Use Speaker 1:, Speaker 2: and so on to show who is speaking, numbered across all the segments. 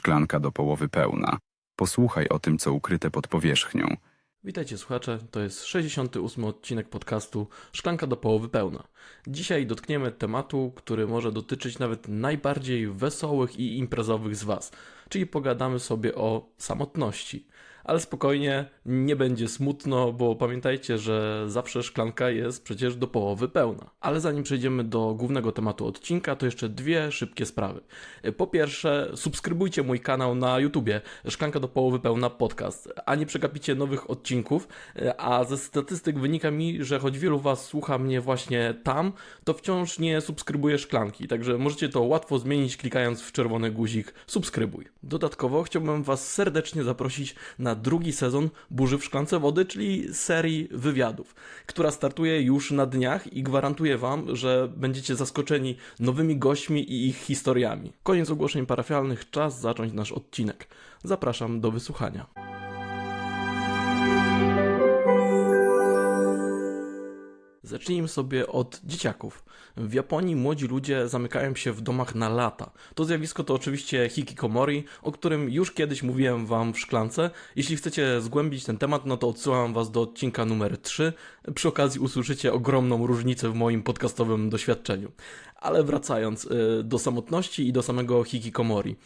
Speaker 1: Szklanka do połowy pełna. Posłuchaj o tym, co ukryte pod powierzchnią.
Speaker 2: Witajcie słuchacze, to jest 68 odcinek podcastu Szklanka do połowy pełna. Dzisiaj dotkniemy tematu, który może dotyczyć nawet najbardziej wesołych i imprezowych z Was, czyli pogadamy sobie o samotności. Ale spokojnie, nie będzie smutno, bo pamiętajcie, że zawsze szklanka jest przecież do połowy pełna. Ale zanim przejdziemy do głównego tematu odcinka, to jeszcze dwie szybkie sprawy. Po pierwsze, subskrybujcie mój kanał na YouTubie Szklanka do połowy pełna podcast, a nie przegapicie nowych odcinków, a ze statystyk wynika mi, że choć wielu Was słucha mnie właśnie tam, to wciąż nie subskrybuje szklanki, także możecie to łatwo zmienić klikając w czerwony guzik subskrybuj. Dodatkowo chciałbym Was serdecznie zaprosić na drugi sezon Burzy w Szklance Wody, czyli serii wywiadów, która startuje już na dniach i gwarantuję Wam, że będziecie zaskoczeni nowymi gośćmi i ich historiami. Koniec ogłoszeń parafialnych, czas zacząć nasz odcinek. Zapraszam do wysłuchania. Zacznijmy sobie od dzieciaków. W Japonii młodzi ludzie zamykają się w domach na lata. To zjawisko to oczywiście hikikomori, o którym już kiedyś mówiłem wam w szklance. Jeśli chcecie zgłębić ten temat, no to odsyłam was do odcinka numer 3. Przy okazji usłyszycie ogromną różnicę w moim podcastowym doświadczeniu. Ale wracając y, do samotności i do samego hikikomori.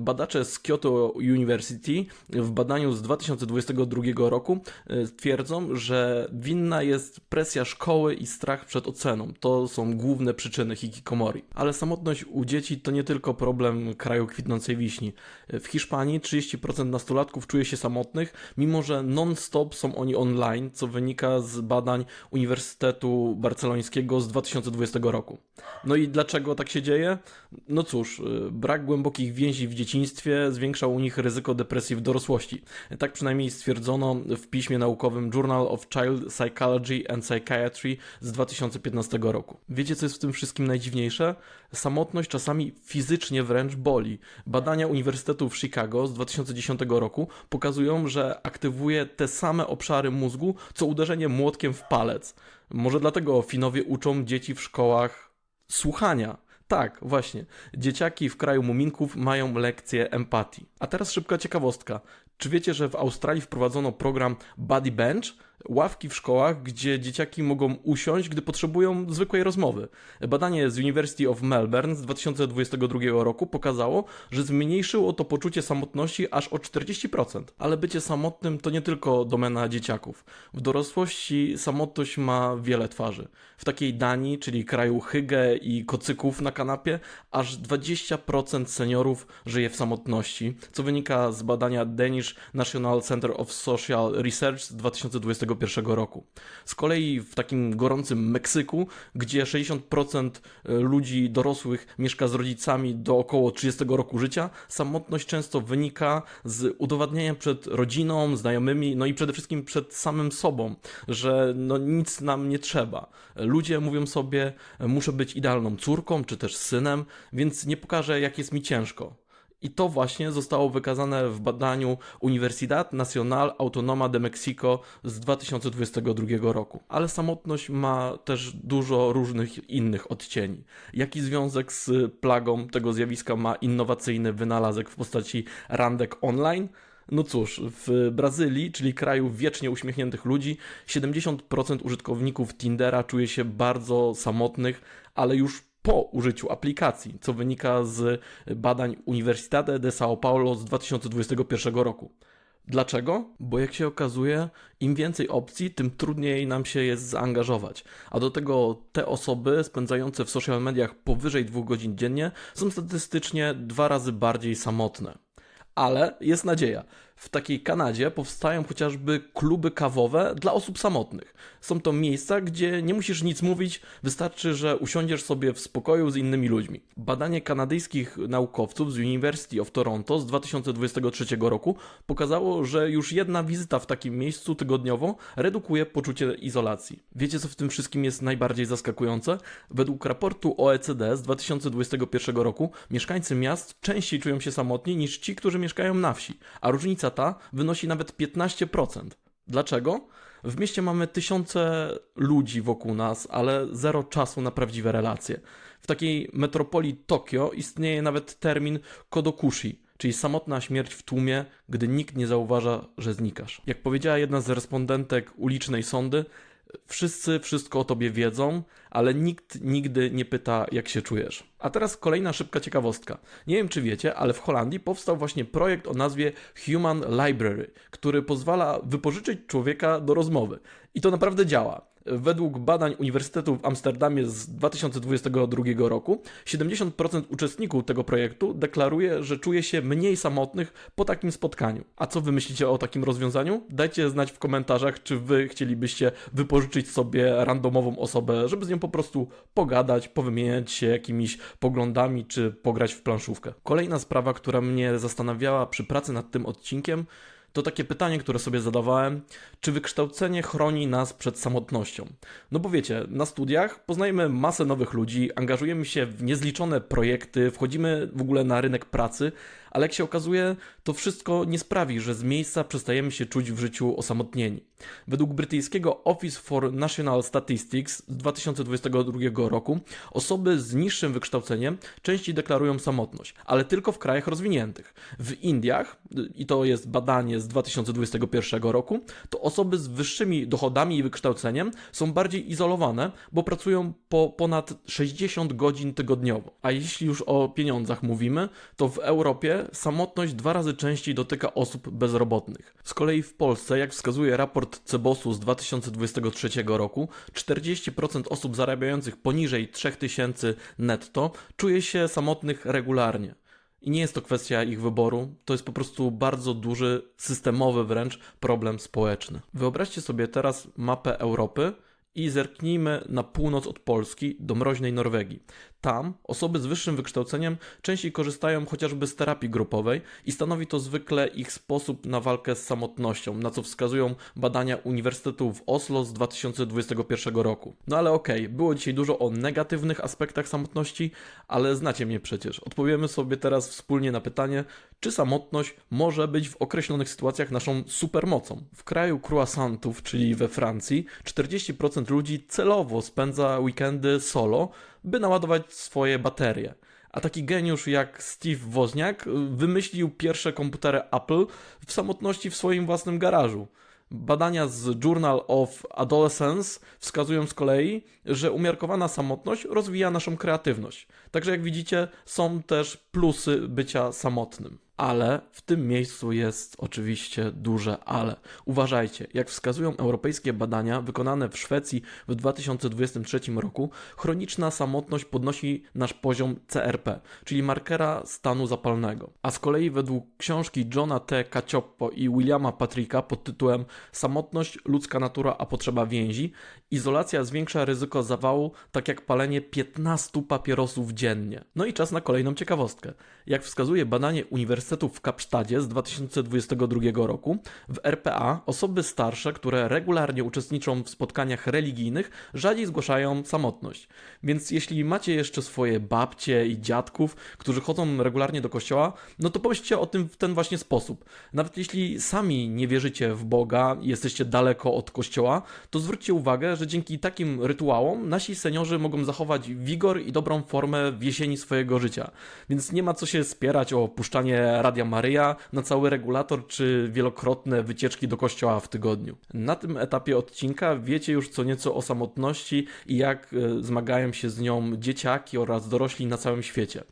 Speaker 2: Badacze z Kyoto University w badaniu z 2022 roku y, twierdzą, że winna jest presja szkoły i strach przed oceną. To są główne przyczyny hikikomori. Ale samotność u dzieci to nie tylko problem kraju kwitnącej wiśni. W Hiszpanii 30% nastolatków czuje się samotnych, mimo że non-stop są oni online, co wynika z badań Uniwersytetu Barcelońskiego z 2020 roku. No i dlaczego tak się dzieje? No cóż, y, brak głębokich więzi w dzieciństwie zwiększa u nich ryzyko depresji w dorosłości. Tak przynajmniej stwierdzono w piśmie naukowym Journal of Child Psychology and Psychiatry z 2015 roku. Wiecie, co jest w tym wszystkim najdziwniejsze? Samotność czasami fizycznie wręcz boli. Badania Uniwersytetu w Chicago z 2010 roku pokazują, że aktywuje te same obszary mózgu, co uderzenie młotkiem w palec. Może dlatego Finowie uczą dzieci w szkołach słuchania. Tak, właśnie. Dzieciaki w kraju muminków mają lekcję empatii. A teraz szybka ciekawostka. Czy wiecie, że w Australii wprowadzono program Buddy Bench? Ławki w szkołach, gdzie dzieciaki mogą usiąść, gdy potrzebują zwykłej rozmowy. Badanie z University of Melbourne z 2022 roku pokazało, że zmniejszyło to poczucie samotności aż o 40%. Ale bycie samotnym to nie tylko domena dzieciaków. W dorosłości samotność ma wiele twarzy. W takiej Danii, czyli kraju hygge i kocyków na kanapie, aż 20% seniorów żyje w samotności, co wynika z badania Danish National Center of Social Research z 2021 roku. Z kolei w takim gorącym Meksyku, gdzie 60% ludzi dorosłych mieszka z rodzicami do około 30 roku życia, samotność często wynika z udowadniania przed rodziną, znajomymi, no i przede wszystkim przed samym sobą, że no nic nam nie trzeba. Ludzie mówią sobie, muszę być idealną córką czy też synem, więc nie pokażę, jak jest mi ciężko. I to właśnie zostało wykazane w badaniu Universidad Nacional Autonoma de Mexico z 2022 roku. Ale samotność ma też dużo różnych innych odcieni. Jaki związek z plagą tego zjawiska ma innowacyjny wynalazek w postaci randek online? No cóż, w Brazylii, czyli kraju wiecznie uśmiechniętych ludzi, 70% użytkowników Tindera czuje się bardzo samotnych, ale już po użyciu aplikacji, co wynika z badań Universidade de São Paulo z 2021 roku. Dlaczego? Bo jak się okazuje, im więcej opcji, tym trudniej nam się jest zaangażować. A do tego te osoby spędzające w social mediach powyżej dwóch godzin dziennie są statystycznie dwa razy bardziej samotne. Ale jest nadzieja. W takiej Kanadzie powstają chociażby kluby kawowe dla osób samotnych. Są to miejsca, gdzie nie musisz nic mówić, wystarczy, że usiądziesz sobie w spokoju z innymi ludźmi. Badanie kanadyjskich naukowców z University of Toronto z 2023 roku pokazało, że już jedna wizyta w takim miejscu tygodniowo redukuje poczucie izolacji. Wiecie, co w tym wszystkim jest najbardziej zaskakujące? Według raportu OECD z 2021 roku mieszkańcy miast częściej czują się samotni niż ci, którzy mieszkają na wsi, a różnica wynosi nawet 15%. Dlaczego? W mieście mamy tysiące ludzi wokół nas, ale zero czasu na prawdziwe relacje. W takiej metropolii Tokio istnieje nawet termin kodokushi, czyli samotna śmierć w tłumie, gdy nikt nie zauważa, że znikasz. Jak powiedziała jedna z respondentek ulicznej sądy, wszyscy wszystko o tobie wiedzą, ale nikt nigdy nie pyta, jak się czujesz. A teraz kolejna szybka ciekawostka. Nie wiem, czy wiecie, ale w Holandii powstał właśnie projekt o nazwie Human Library, który pozwala wypożyczyć człowieka do rozmowy. I to naprawdę działa. Według badań Uniwersytetu w Amsterdamie z 2022 roku 70% uczestników tego projektu deklaruje, że czuje się mniej samotnych po takim spotkaniu. A co wy myślicie o takim rozwiązaniu? Dajcie znać w komentarzach, czy wy chcielibyście wypożyczyć sobie randomową osobę, żeby z nią po prostu pogadać, powymieniać się jakimiś poglądami, czy pograć w planszówkę. Kolejna sprawa, która mnie zastanawiała przy pracy nad tym odcinkiem, to takie pytanie, które sobie zadawałem, czy wykształcenie chroni nas przed samotnością? No bo wiecie, na studiach poznajemy masę nowych ludzi, angażujemy się w niezliczone projekty, wchodzimy w ogóle na rynek pracy, ale jak się okazuje, to wszystko nie sprawi, że z miejsca przestajemy się czuć w życiu osamotnieni. Według brytyjskiego Office for National Statistics z 2022 roku osoby z niższym wykształceniem częściej deklarują samotność, ale tylko w krajach rozwiniętych. W Indiach, i to jest badanie z 2021 roku, to osoby z wyższymi dochodami i wykształceniem są bardziej izolowane, bo pracują po ponad 60 godzin tygodniowo. A jeśli już o pieniądzach mówimy, to w Europie samotność dwa razy częściej dotyka osób bezrobotnych. Z kolei w Polsce, jak wskazuje raport Cebosu z 2023 roku, 40% osób zarabiających poniżej 3000 netto czuje się samotnych regularnie. I nie jest to kwestia ich wyboru, to jest po prostu bardzo duży, systemowy wręcz problem społeczny. Wyobraźcie sobie teraz mapę Europy i zerknijmy na północ od Polski do mroźnej Norwegii. Tam osoby z wyższym wykształceniem częściej korzystają chociażby z terapii grupowej i stanowi to zwykle ich sposób na walkę z samotnością, na co wskazują badania Uniwersytetu w Oslo z 2021 roku. No ale okej, okay, było dzisiaj dużo o negatywnych aspektach samotności, ale znacie mnie przecież. Odpowiemy sobie teraz wspólnie na pytanie, czy samotność może być w określonych sytuacjach naszą supermocą. W kraju croissantów, czyli we Francji, 40% ludzi celowo spędza weekendy solo, by naładować swoje baterie. A taki geniusz jak Steve Wozniak wymyślił pierwsze komputery Apple w samotności w swoim własnym garażu. Badania z Journal of Adolescence wskazują z kolei, że umiarkowana samotność rozwija naszą kreatywność. Także jak widzicie, są też plusy bycia samotnym. Ale w tym miejscu jest oczywiście duże ale. Uważajcie, jak wskazują europejskie badania wykonane w Szwecji w 2023 roku, chroniczna samotność podnosi nasz poziom CRP, czyli markera stanu zapalnego. A z kolei według książki Johna T. Cacioppo i Williama Patricka pod tytułem Samotność, ludzka natura a potrzeba więzi, izolacja zwiększa ryzyko zawału, tak jak palenie 15 papierosów dziennie. No i czas na kolejną ciekawostkę. Jak wskazuje badanie Uniwersytetu w Kapsztadzie z 2022 roku, w RPA osoby starsze, które regularnie uczestniczą w spotkaniach religijnych, rzadziej zgłaszają samotność. Więc jeśli macie jeszcze swoje babcie i dziadków, którzy chodzą regularnie do kościoła, no to pomyślcie o tym w ten właśnie sposób. Nawet jeśli sami nie wierzycie w Boga jesteście daleko od kościoła, to zwróćcie uwagę, że dzięki takim rytuałom nasi seniorzy mogą zachować wigor i dobrą formę w jesieni swojego życia. Więc nie ma co się spierać o puszczanie Radia Maryja na cały regulator czy wielokrotne wycieczki do kościoła w tygodniu. Na tym etapie odcinka wiecie już co nieco o samotności i jak e, zmagają się z nią dzieciaki oraz dorośli na całym świecie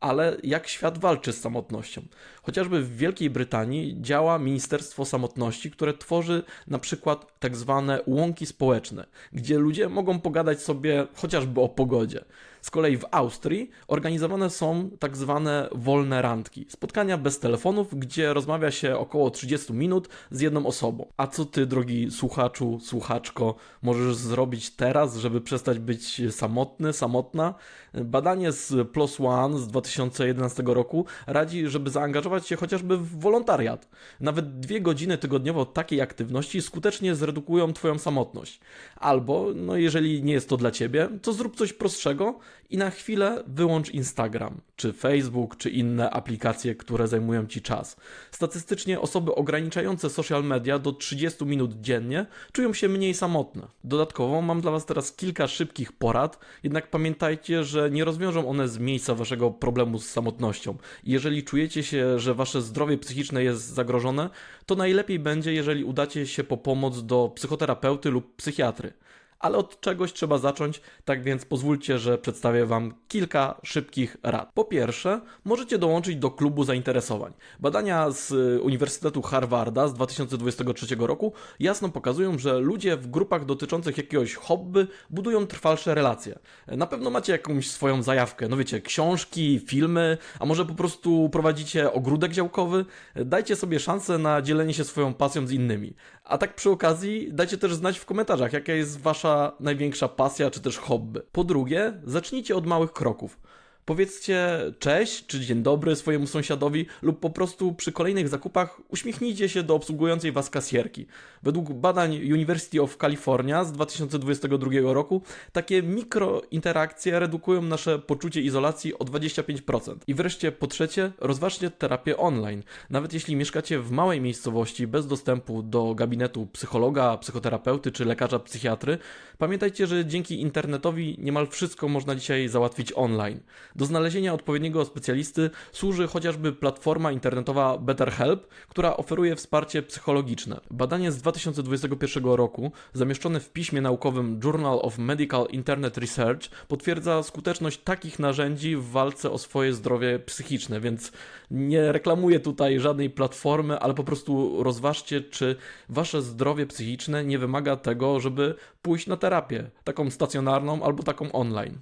Speaker 2: ale jak świat walczy z samotnością. Chociażby w Wielkiej Brytanii działa Ministerstwo Samotności, które tworzy na przykład tak zwane łąki społeczne, gdzie ludzie mogą pogadać sobie chociażby o pogodzie. Z kolei w Austrii organizowane są tak zwane wolne randki, spotkania bez telefonów, gdzie rozmawia się około 30 minut z jedną osobą. A co ty, drogi słuchaczu, słuchaczko, możesz zrobić teraz, żeby przestać być samotny, samotna? Badanie z Plus One z 2011 roku radzi, żeby zaangażować się chociażby w wolontariat. Nawet dwie godziny tygodniowo takiej aktywności skutecznie zredukują twoją samotność. Albo, no jeżeli nie jest to dla ciebie, to zrób coś prostszego, i na chwilę wyłącz Instagram, czy Facebook, czy inne aplikacje, które zajmują ci czas. Statystycznie osoby ograniczające social media do 30 minut dziennie czują się mniej samotne. Dodatkowo mam dla Was teraz kilka szybkich porad, jednak pamiętajcie, że nie rozwiążą one z miejsca Waszego problemu z samotnością. Jeżeli czujecie się, że Wasze zdrowie psychiczne jest zagrożone, to najlepiej będzie, jeżeli udacie się po pomoc do psychoterapeuty lub psychiatry. Ale od czegoś trzeba zacząć, tak więc pozwólcie, że przedstawię Wam kilka szybkich rad. Po pierwsze, możecie dołączyć do klubu zainteresowań. Badania z y, Uniwersytetu Harvarda z 2023 roku jasno pokazują, że ludzie w grupach dotyczących jakiegoś hobby budują trwalsze relacje. Na pewno macie jakąś swoją zajawkę, no wiecie, książki, filmy, a może po prostu prowadzicie ogródek działkowy. Dajcie sobie szansę na dzielenie się swoją pasją z innymi. A tak przy okazji, dajcie też znać w komentarzach, jaka jest wasza największa pasja czy też hobby. Po drugie, zacznijcie od małych kroków. Powiedzcie cześć czy dzień dobry swojemu sąsiadowi lub po prostu przy kolejnych zakupach uśmiechnijcie się do obsługującej was kasjerki. Według badań University of California z 2022 roku takie mikrointerakcje redukują nasze poczucie izolacji o 25%. I wreszcie po trzecie, rozważcie terapię online. Nawet jeśli mieszkacie w małej miejscowości bez dostępu do gabinetu psychologa, psychoterapeuty czy lekarza psychiatry, pamiętajcie, że dzięki internetowi niemal wszystko można dzisiaj załatwić online. Do znalezienia odpowiedniego specjalisty służy chociażby platforma internetowa BetterHelp, która oferuje wsparcie psychologiczne. Badanie z 2021 roku, zamieszczone w piśmie naukowym Journal of Medical Internet Research, potwierdza skuteczność takich narzędzi w walce o swoje zdrowie psychiczne, więc nie reklamuję tutaj żadnej platformy, ale po prostu rozważcie, czy wasze zdrowie psychiczne nie wymaga tego, żeby pójść na terapię, taką stacjonarną albo taką online.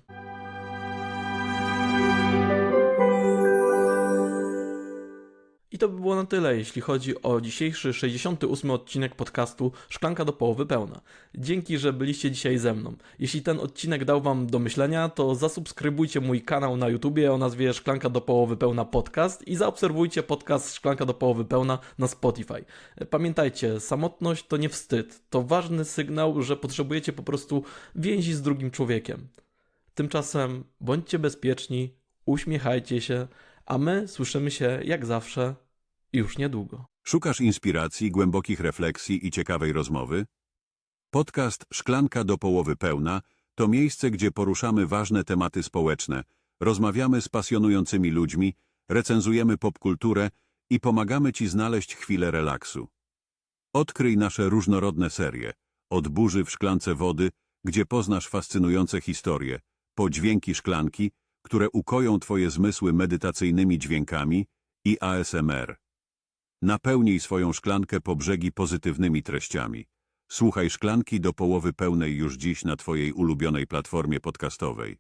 Speaker 2: I to by było na tyle, jeśli chodzi o dzisiejszy 68 odcinek podcastu Szklanka do połowy pełna. Dzięki, że byliście dzisiaj ze mną. Jeśli ten odcinek dał Wam do myślenia, to zasubskrybujcie mój kanał na YouTubie o nazwie Szklanka do połowy pełna podcast i zaobserwujcie podcast Szklanka do połowy pełna na Spotify. Pamiętajcie, samotność to nie wstyd. To ważny sygnał, że potrzebujecie po prostu więzi z drugim człowiekiem. Tymczasem bądźcie bezpieczni, uśmiechajcie się, a my słyszymy się jak zawsze już niedługo.
Speaker 3: Szukasz inspiracji, głębokich refleksji i ciekawej rozmowy? Podcast Szklanka do połowy pełna to miejsce, gdzie poruszamy ważne tematy społeczne, rozmawiamy z pasjonującymi ludźmi, recenzujemy popkulturę i pomagamy Ci znaleźć chwilę relaksu. Odkryj nasze różnorodne serie, od burzy w szklance wody, gdzie poznasz fascynujące historie, po dźwięki szklanki, które ukoją Twoje zmysły medytacyjnymi dźwiękami i ASMR. Napełnij swoją szklankę po brzegi pozytywnymi treściami. Słuchaj szklanki do połowy pełnej już dziś na Twojej ulubionej platformie podcastowej.